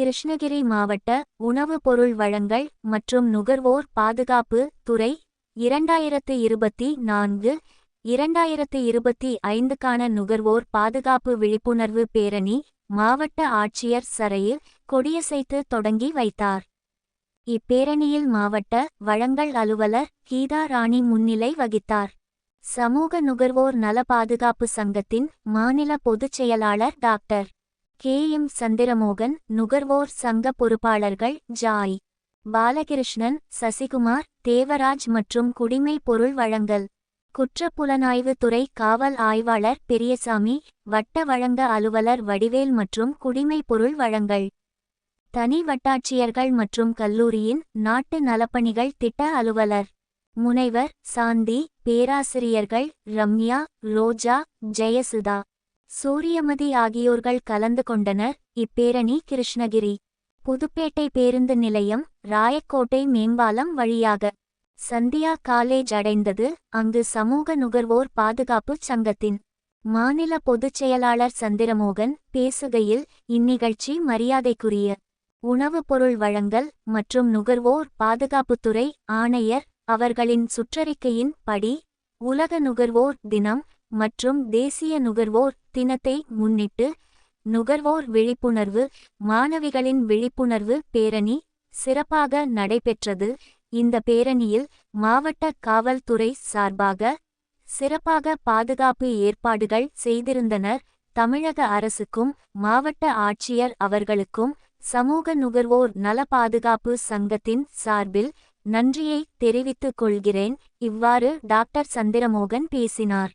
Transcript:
கிருஷ்ணகிரி மாவட்ட உணவுப் பொருள் வழங்கல் மற்றும் நுகர்வோர் பாதுகாப்பு துறை இரண்டாயிரத்து இருபத்தி நான்கு இரண்டாயிரத்து இருபத்தி ஐந்துக்கான நுகர்வோர் பாதுகாப்பு விழிப்புணர்வு பேரணி மாவட்ட ஆட்சியர் சரையில் கொடியசைத்து தொடங்கி வைத்தார். இப்பேரணியில் மாவட்ட வழங்கல் அலுவலர் கீதா ராணி முன்னிலை வகித்தார். சமூக நுகர்வோர் நல பாதுகாப்பு சங்கத்தின் மாநில பொதுச் செயலாளர் டாக்டர் கே. எம். சந்திரமோகன் நுகர்வோர் சங்க பொறுப்பாளர்கள் ஜாய். பாலகிருஷ்ணன் சசிகுமார் தேவராஜ் மற்றும் குடிமை பொருள் வழங்கல். குற்றப்புலனாய்வு துறை காவல் ஆய்வாளர் பெரியசாமி வட்ட வழங்க அலுவலர் வடிவேல் மற்றும் குடிமை பொருள் வழங்கல். தனி வட்டாட்சியர்கள் மற்றும் கல்லூரியின் நாட்டு நலப்பணிகள் திட்ட அலுவலர். முனைவர் சாந்தி பேராசிரியர்கள் ரம்யா ரோஜா ஜெயசுதா. சூரியமதி ஆகியோர்கள் கலந்து கொண்டனர். இப்பேரணி கிருஷ்ணகிரி. புதுப்பேட்டை பேருந்து நிலையம் ராயக்கோட்டை மேம்பாலம் வழியாக. சந்தியா காலேஜ் அடைந்தது. அங்கு சமூக நுகர்வோர் பாதுகாப்பு சங்கத்தின் மாநில பொதுச் செயலாளர் சந்திரமோகன் பேசுகையில் இந்நிகழ்ச்சி மரியாதைக்குரிய உணவுப் பொருள் வழங்கல் மற்றும் நுகர்வோர் பாதுகாப்புத்துறை ஆணையர் அவர்களின் சுற்றறிக்கையின் படி உலக நுகர்வோர் தினம் மற்றும் தேசிய நுகர்வோர் தினத்தை முன்னிட்டு நுகர்வோர் விழிப்புணர்வு மாணவிகளின் விழிப்புணர்வு பேரணி சிறப்பாக நடைபெற்றது. இந்த பேரணியில் மாவட்ட காவல்துறை சார்பாக சிறப்பாக பாதுகாப்பு ஏற்பாடுகள் செய்திருந்தனர். தமிழக அரசுக்கும் மாவட்ட ஆட்சியர் அவர்களுக்கும் சமூக நுகர்வோர் நல பாதுகாப்பு சங்கத்தின் சார்பில் நன்றியை தெரிவித்துக் கொள்கிறேன். இவ்வாறு டாக்டர் சந்திரமோகன் பேசினார்.